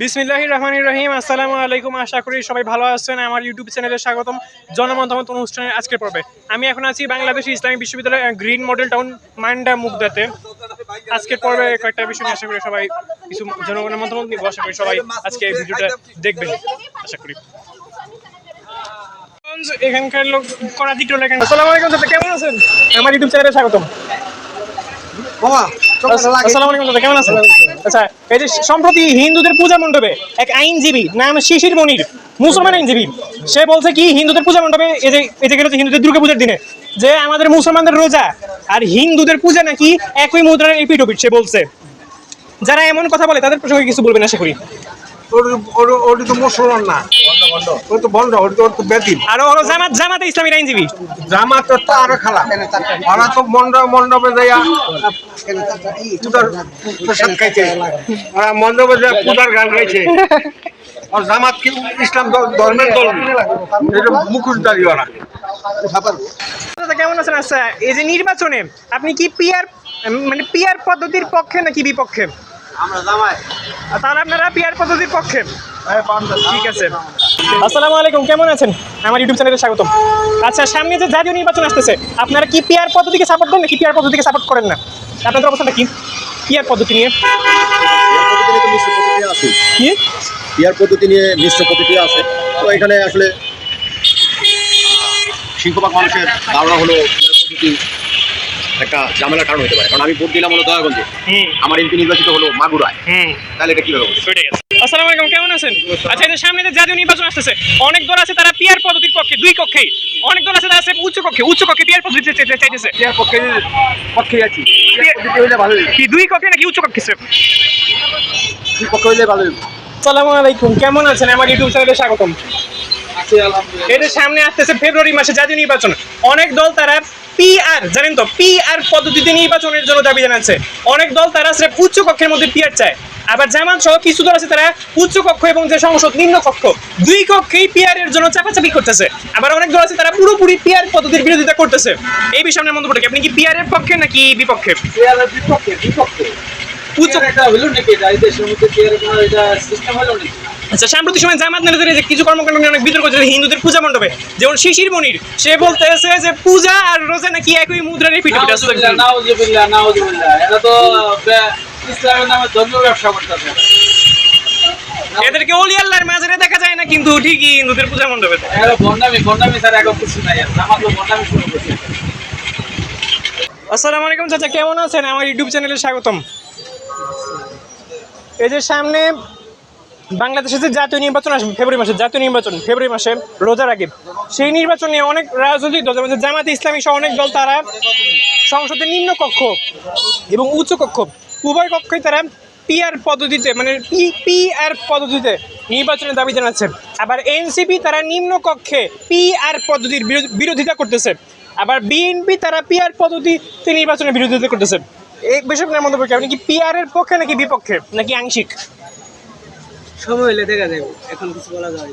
বিসমিল্লাহ রহমান রহিম আসসালামু আলাইকুম। আশা করি সবাই ভালো আছেন। আমার ইউটিউব চ্যানেলে স্বাগতম জনমতামত অনুষ্ঠানের আজকের পর্বে। আমি এখন আছি বাংলাদেশ ইসলামী বিশ্ববিদ্যালয় গ্রিন মডেল টাউন মান্ডা মুগদাতে। আজকের পর্বে কয়েকটা বিষয় নিয়ে আশা করি সবাই কিছু জনগণের মতামত আশা করি সবাই আজকে এই ভিডিওটা দেখবেন। আশা করি। এখানকার লোক করা দিক আসসালামু আলাইকুম দাদা কেমন আছেন? আমার ইউটিউব চ্যানেলে স্বাগতম। আসসালামু আলাইকুম দাদা কেমন আছেন? আচ্ছা এই যে সম্প্রতি হিন্দুদের পূজা মণ্ডপে এক আইনজীবী, নাম শিশির মনির, মুসলমান আইনজীবী, সে বলছে কি, হিন্দুদের পূজা মণ্ডপে এই যে এই যে হিন্দুদের দুর্গা পূজার দিনে, যে আমাদের মুসলমানদের রোজা আর হিন্দুদের পূজা নাকি একই মুদ্রার এপিট ওপিট সে বলছে। যারা এমন কথা বলে, তাদের প্রসঙ্গে কিছু বলবেন, আশা করি। ওর ওটি তো মুসলমান না। ওই তো বন্ধ ওটি তো ওর তো আর জামাত জামাতে ইসলামীর আইনজীবী। জামাত তো তো আরও খারাপ ওরা তো মণ্ডপে যাইয়া পূজার প্রসাদ খাইছে। ওরা মণ্ডপে যাইয়া পূজার গান গাইছে। আর জামাত কি ইসলাম ধর্মের দল এটা মুখোশধারী ওরা। কেমন আছেন? আচ্ছা এই যে নির্বাচনে আপনি কি পিয়ার মানে পিয়ার পদ্ধতির পক্ষে নাকি বিপক্ষে? আমরা জামাই। তাহলে আপনারা পিয়ার পদ্ধতির পক্ষে? ঠিক আছে। আসসালামু আলাইকুম কেমন আছেন? আমার ইউটিউব চ্যানেলে স্বাগতম। আচ্ছা সামনে যে জাতীয় নির্বাচন আসতেছে আপনারা কি পিয়ার পদ্ধতিকে সাপোর্ট দেন নাকি পিয়ার পদ্ধতিকে সাপোর্ট করেন না? আপনাদের অবস্থাটা কি? পিয়ার পদ্ধতি নিয়ে। কি? বিয়ার পদ্ধতি নিয়ে মিশ্র প্রতিক্রিয়া আছে। তো এখানে আসলে সিংহভাগ মানুষের ধারণা হলো পদ্ধতি একটা ঝামেলার কারণ হতে পারে। কারণ আমি ভোট দিলাম হলো দয়াগঞ্জে। আমার এমপি নির্বাচিত হলো মাগুরায়। তাহলে এটা কীভাবে গেছে আসসালামু আলাইকুম কেমন আছেন? আচ্ছা সামনে যে জাতীয় নির্বাচন আসতেছে অনেক দল আছে তারা পিয়ার পদ্ধতির পক্ষে দুই কক্ষেই। অনেক দল আছে তারা উচ্চ কক্ষে উচ্চ কক্ষে পিয়ার পদ্ধতি চাইতেছে। এর পক্ষে পক্ষে আছি এর পদ্ধতি হইলে ভালো কি দুই কক্ষে নাকি উচ্চ কক্ষে স্যার কি পক্ষে হইলে ভালো আসসালামু আলাইকুম কেমন আছেন? আমার ইউটিউব চ্যানেলে স্বাগতম। এদের সামনে আসতেছে ফেব্রুয়ারি মাসে জাতীয় নির্বাচন অনেক দল তারা পিআর জানেন তো পিআর পদ্ধতিতে নির্বাচনের জন্য দাবি জানাচ্ছে। অনেক দল তারা স্রেফ উচ্চ কক্ষের মধ্যে পিআর চায়। আবার জামাত সহ কিছু দল আছে তারা উচ্চ কক্ষ এবং যে সংসদ নিম্ন কক্ষ দুই কক্ষেই পিআর এর জন্য চাপাচাপি করতেছে আবার অনেক দল আছে তারা পুরোপুরি পিআর পদ্ধতির বিরোধিতা করতেছে এই বিষয়ে আপনার মন্তব্যটা কি? আপনি কি পিআর এর পক্ষে নাকি বিপক্ষে চেয়ারের বিপক্ষে বিপক্ষে উচ্চ একটা হইল নাকি এই দেশের মধ্যে চেয়ারের এটা সিস্টেম হইল নাকি আচ্ছা সাম্প্রতিক সময় জামাত নেতাদের যে কিছু কর্মকাণ্ড নিয়ে অনেক বিতর্ক হচ্ছে হিন্দুদের পূজা মণ্ডপে যেমন শিশির মনির সে বলতেছে যে পূজা আর রোজা নাকি একই মুদ্রার পিঠ নাউজুবিল্লাহ নাউজুবিল্লাহ নাউজুবিল্লাহ এটা তো বে- ইসলামের নামে ধর্মীয় ব্যবসা করতেছে এদেরকে অলি আল্লাহর মাঝারে দেখা যায় না কিন্তু ঠিকই হিন্দুদের পূজা মণ্ডপে এরা বন্ডামি বন্ডামি স্যার এখন কিছু নাই আমার তো বন্ডামি শুরু করছে। আসসালামু আলাইকুম চাচা কেমন আছেন? আমার ইউটিউব চ্যানেলে স্বাগতম। এই যে সামনে বাংলাদেশে যে জাতীয় নির্বাচন আসবে ফেব্রুয়ারি মাসে জাতীয় নির্বাচন ফেব্রুয়ারি মাসে রোজার আগে সেই নির্বাচন নিয়ে অনেক রাজনৈতিক দল যেমন জামাতে ইসলামী সহ অনেক দল তারা সংসদের নিম্ন কক্ষ এবং উচ্চ কক্ষ উভয় কক্ষই তারা পিআর পদ্ধতিতে মানে পি পিআর পদ্ধতিতে নির্বাচনের দাবি জানাচ্ছে। আবার এনসিপি তারা নিম্ন কক্ষে পিআর পদ্ধতির বিরোধ- বিরোধিতা করতেছে। আবার বিএনপি তারা পিআর পদ্ধতিতে নির্বাচনের বিরোধিতা করতেছে। এই বিষয়ে আপনার মন্তব্য কি? আপনি কি পিআর এর পক্ষে নাকি বিপক্ষে নাকি আংশিক? সময় হলে দেখা যাবে এখন কিছু বলা যায়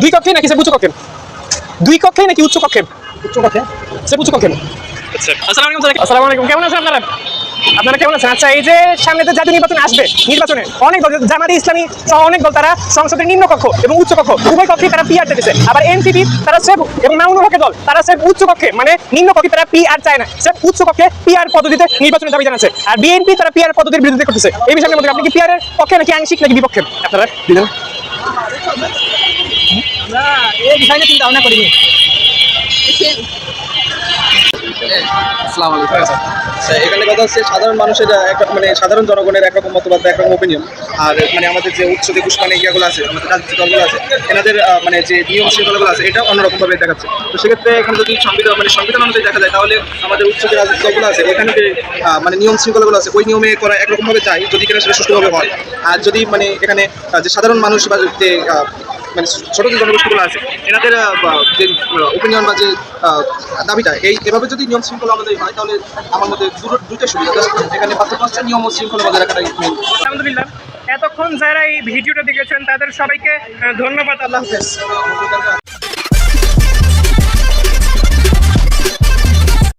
দুই কক্ষে নাকি সে উচ্চ কক্ষে দুই কক্ষে নাকি উচ্চ কক্ষে উচ্চ কক্ষে সে উচ্চ কক্ষে আচ্ছা। আসসালামু আলাইকুম আসসালামু আলাইকুম। কেমন আছেন আপনারা? আপনারা কেমন আছেন? আচ্ছা এই যে সামনে যে জাতীয় নির্বাচন আসবে নির্বাচনে অনেক দল জামাতি ইসলামী সহ অনেক দল তারা সংসদের নিম্ন কক্ষ এবং উচ্চ কক্ষ উভয় কক্ষে তারা পিআর চাইতেছে। আবার এনসিপি তারা সেফ এবং মামুনুল হকের দল তারা সেফ উচ্চ কক্ষে মানে নিম্ন কক্ষে তারা পিআর চায় না। উচ্চ কক্ষে পিআর পদ্ধতিতে নির্বাচনের দাবি জানাচ্ছে। আর বিএনপি তারা পিআর পদ্ধতির বিরোধিতা করতেছে। এই বিষয়ের মধ্যে আপনি কি পিআর এর পক্ষে নাকি আংশিক নাকি বিপক্ষে? আপনারা আমরা এই বিষয়ে চিন্তা ভাবনা করিনি। আচ্ছা, এখানে কথা হচ্ছে সাধারণ মানুষের একটা মানে সাধারণ জনগণের একরকম মতবাদ বা একরকম ওপিনিয়ন আর মানে আমাদের যে উচ্চ যে মানে ইয়েগুলো আছে আমাদের রাজনৈতিক দলগুলো আছে এনাদের মানে যে নিয়ম শৃঙ্খলাগুলো আছে এটা অন্যরকমভাবে দেখাচ্ছে। তো সেক্ষেত্রে এখানে যদি সংবিধান মানে সংবিধান অনুযায়ী দেখা যায় তাহলে আমাদের উচ্চ যে রাজনৈতিক দলগুলো আছে এখানে যে মানে নিয়ম শৃঙ্খলাগুলো আছে ওই নিয়মে করা একরকমভাবে চাই যদি কিনা সেটা সুষ্ঠুভাবে হয়। আর যদি মানে এখানে যে সাধারণ মানুষ বা যে মানে ছোটো যে জনগোষ্ঠীগুলো আছে এনাদের যে ওপিনিয়ন বা যে দাবিটা এই এভাবে যদি নিয়ম শৃঙ্খলা আমাদের হয় তাহলে আমার মধ্যে দুটো দুইটা সুবিধা। এখানে পাঁচটা পাঁচটা নিয়ম ও শৃঙ্খলা বজায় রাখাটাই আলহামদুলিল্লাহ। এতক্ষণ যারা এই ভিডিওটা দেখেছেন তাদের সবাইকে ধন্যবাদ আল্লাহ হাফেজ।